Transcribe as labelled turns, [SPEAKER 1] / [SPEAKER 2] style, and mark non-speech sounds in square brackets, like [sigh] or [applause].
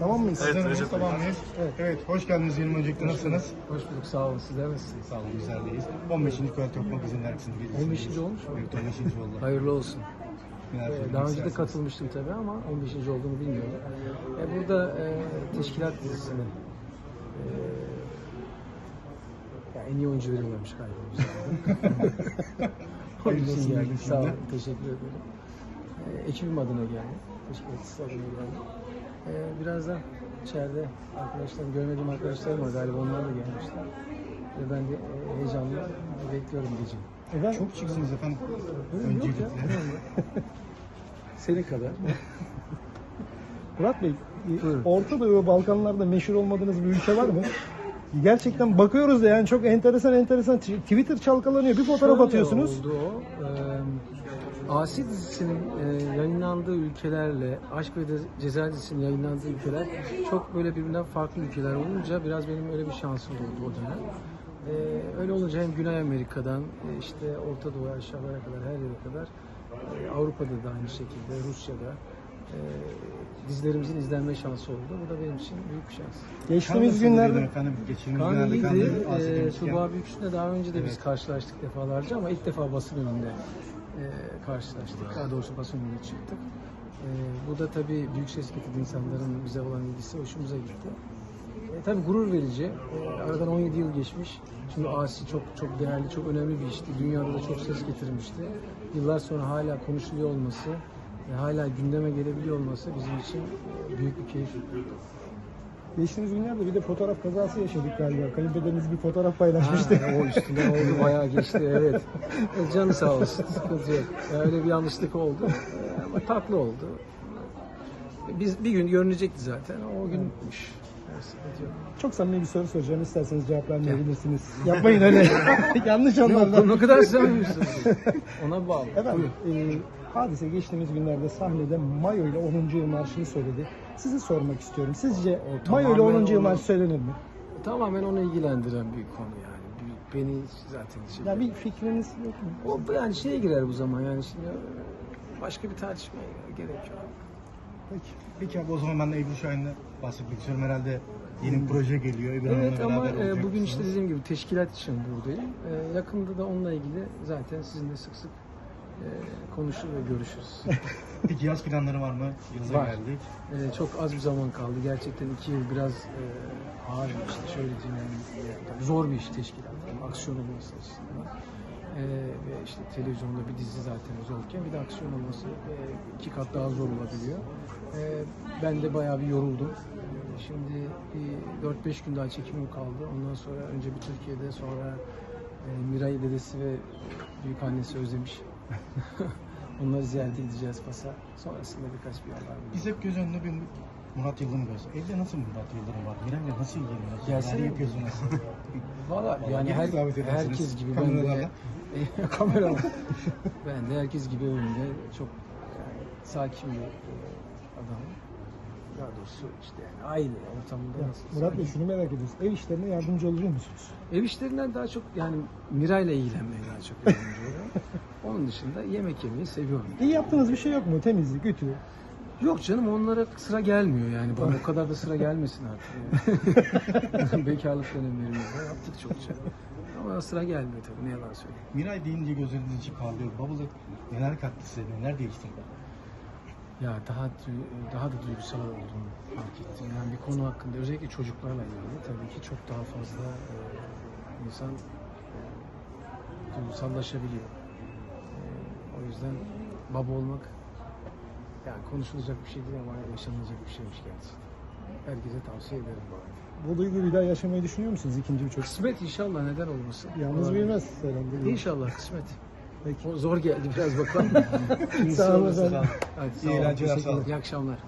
[SPEAKER 1] Tamam mıyız?
[SPEAKER 2] Evet,
[SPEAKER 1] Sizden
[SPEAKER 2] Recep Bey.
[SPEAKER 1] tamam mıyız? Evet. evet, hoş geldiniz Yılmaz Öncelikle nasılsınız?
[SPEAKER 3] Hoş bulduk, sağ olun. Sizler nasılsınız?
[SPEAKER 1] Sağ olun, bizlerdeyiz. 15. Kral Top Magazin dergisinde bir
[SPEAKER 3] 15. olmuş mu?
[SPEAKER 1] Evet, 15. oldu. [laughs]
[SPEAKER 3] Hayırlı olsun. Ee, Daha önce de katılmıştım tabii ama 15. olduğunu bilmiyordum. Ee, Burada e, teşkilat dizisinin e, ya en iyi oyuncu veriyorlarmış galiba. [laughs] Onun
[SPEAKER 1] Hayırlı olsun
[SPEAKER 3] için geldim. Sağ olun, teşekkür ederim. Ee, ekibim adına geldim. Teşkilat dizisi adına geldim. Ee, birazdan içeride arkadaşlarım, görmediğim arkadaşlarım var galiba onlar da gelmişler. Ve ben de e, heyecanla bekliyorum gece.
[SPEAKER 1] Efendim? Çok şıksınız efendim. Öncelikle.
[SPEAKER 3] Senin kadar. [laughs]
[SPEAKER 1] Murat Bey,
[SPEAKER 3] Buyurun.
[SPEAKER 1] Orta Doğu ve Balkanlarda meşhur olmadığınız bir ülke var mı? Gerçekten bakıyoruz da yani çok enteresan enteresan Twitter çalkalanıyor. Bir fotoğraf
[SPEAKER 3] Şöyle
[SPEAKER 1] atıyorsunuz.
[SPEAKER 3] oldu o. Ee, Asi dizisinin e, yayınlandığı ülkelerle Aşk ve Ceza dizisinin yayınlandığı ülkeler çok böyle birbirinden farklı ülkeler olunca biraz benim öyle bir şansım oldu o dönem. Ee, öyle olunca hem Güney Amerika'dan e, işte Orta Doğu aşağılara kadar her yere kadar e, Avrupa'da da aynı şekilde Rusya'da e, dizilerimizin izlenme şansı oldu. Bu da benim için büyük bir şans.
[SPEAKER 1] Geçtiğimiz günlerde efendim geçtiğimiz günlerde bahsetmişken-
[SPEAKER 3] Tuğba Büyüksün'le daha önce de biz karşılaştık defalarca ama ilk defa basın önünde e, karşılaştık. Daha doğrusu basın önüne çıktık. E, bu da tabii büyük getirdi insanların bize olan ilgisi hoşumuza gitti. E, tabii gurur verici. E, aradan 17 yıl geçmiş. Şimdi Asi çok çok değerli, çok önemli bir işti. Dünyada da çok ses getirmişti. Yıllar sonra hala konuşuluyor olması, e, hala gündeme gelebiliyor olması bizim için e, büyük bir keyif.
[SPEAKER 1] Geçtiğimiz günlerde bir de fotoğraf kazası yaşadık galiba. Kayınpederiniz bir fotoğraf paylaşmıştı.
[SPEAKER 3] Ha, o üstünden oldu bayağı geçti evet. E, Canı sağ olsun sıkıntı yok. Öyle bir yanlışlık oldu E, ama tatlı oldu. E, Biz bir gün görünecekti zaten o günmüş.
[SPEAKER 1] Çok samimi bir soru soracağım. İsterseniz cevap vermeyebilirsiniz. Yapmayın öyle. [laughs] Yanlış anlarlar.
[SPEAKER 3] Ne kadar sevmiyorsunuz. Ona bağlı.
[SPEAKER 1] Efendim, e, hadise geçtiğimiz günlerde sahnede Mayo ile 10. yıl marşını söyledi. Sizi sormak istiyorum. Sizce
[SPEAKER 3] O
[SPEAKER 1] Mayo ile
[SPEAKER 3] tamamen
[SPEAKER 1] 10. yıl
[SPEAKER 3] onu-
[SPEAKER 1] marşı söylenir mi?
[SPEAKER 3] Tamamen onu ilgilendiren bir konu yani. Bir- Beni zaten şey.
[SPEAKER 1] Ya bir fikriniz yok mu?
[SPEAKER 3] O yani şeye girer bu zaman yani şimdi başka bir tartışmaya gerek yok.
[SPEAKER 1] Peki.
[SPEAKER 4] Peki abi o zaman ben de Ebru Şahin'le bahsetmek istiyorum. Herhalde yeni bir proje geliyor. Ebru
[SPEAKER 3] Evet ama e, bugün işte dediğim gibi teşkilat için buradayım. E, yakında da onunla ilgili zaten sizinle sık sık e, konuşur ve görüşürüz. [laughs]
[SPEAKER 4] Peki yaz planları var mı? Yaza
[SPEAKER 3] Var.
[SPEAKER 4] geldik.
[SPEAKER 3] E, çok az bir zaman kaldı. Gerçekten iki yıl biraz e, ağır bir işti. Şöyle diyeyim yani, e, zor bir iş teşkilat. Yani aksiyon olması açısından. E, ve işte televizyonda bir dizi zaten zorken bir de aksiyon olması e, iki kat daha zor olabiliyor. E, ben de bayağı bir yoruldum. E, Şimdi bir 4-5 gün daha çekimim kaldı. Ondan sonra önce bir Türkiye'de sonra e, Miray dedesi ve büyük annesi özlemiş. [laughs] Onları ziyarete gideceğiz Fas'a. Sonrasında birkaç bir haber
[SPEAKER 4] Biz hep göz önünde bir Murat Yıldırım görüyoruz. Evde nasıl Murat Yıldırım var? Mirem'le nasıl ilgileniyorsun?
[SPEAKER 3] Gelsene.
[SPEAKER 4] Neler yapıyorsunuz?
[SPEAKER 3] Valla yani [laughs] her, herkes gibi ben de kameralar. [laughs] ben de herkes gibi evimde çok yani, sakin bir e, adamım. Daha doğrusu işte yani aile ortamında
[SPEAKER 1] Ya,
[SPEAKER 3] nasıl?
[SPEAKER 1] Murat Bey şunu merak ediyoruz. Ev işlerine yardımcı oluyor musunuz?
[SPEAKER 3] Ev işlerinden daha çok yani Miray'la ilgilenmeye daha çok yardımcı oluyorum. Onun dışında yemek yemeyi seviyorum.
[SPEAKER 1] İyi yaptığınız bir şey yok mu? Temizlik, ütü.
[SPEAKER 3] Yok canım onlara sıra gelmiyor yani. Bana o kadar da sıra gelmesin artık. Yani. [laughs] Bekarlık dönemlerimizde yaptık çokça. Ama sıra gelmiyor tabii ne yalan söyleyeyim.
[SPEAKER 4] Miray deyince gözleriniz içi parlıyor. Bavulu neler kattı size? Neler değiştirdi?
[SPEAKER 3] Ya daha daha da duygusal olduğunu fark ettim. Yani bir konu hakkında özellikle çocuklarla ilgili tabii ki çok daha fazla e, insan e, duygusallaşabiliyor. Yüzden baba olmak yani konuşulacak bir şey değil ama yaşanılacak bir şeymiş gerçekten. Herkese tavsiye ederim bu arada.
[SPEAKER 1] Bu duyguyu bir daha yaşamayı düşünüyor musunuz ikinci bir çocuk?
[SPEAKER 3] Kısmet inşallah neden olmasın.
[SPEAKER 1] Yalnız
[SPEAKER 3] Olabilir.
[SPEAKER 1] büyümez herhalde.
[SPEAKER 3] İnşallah kısmet.
[SPEAKER 1] Peki.
[SPEAKER 3] O zor geldi biraz bakalım. [laughs]
[SPEAKER 1] Sağ olun efendim.
[SPEAKER 3] Hadi,
[SPEAKER 4] İyi eğlenceler, sağ olun.
[SPEAKER 3] İyi akşamlar.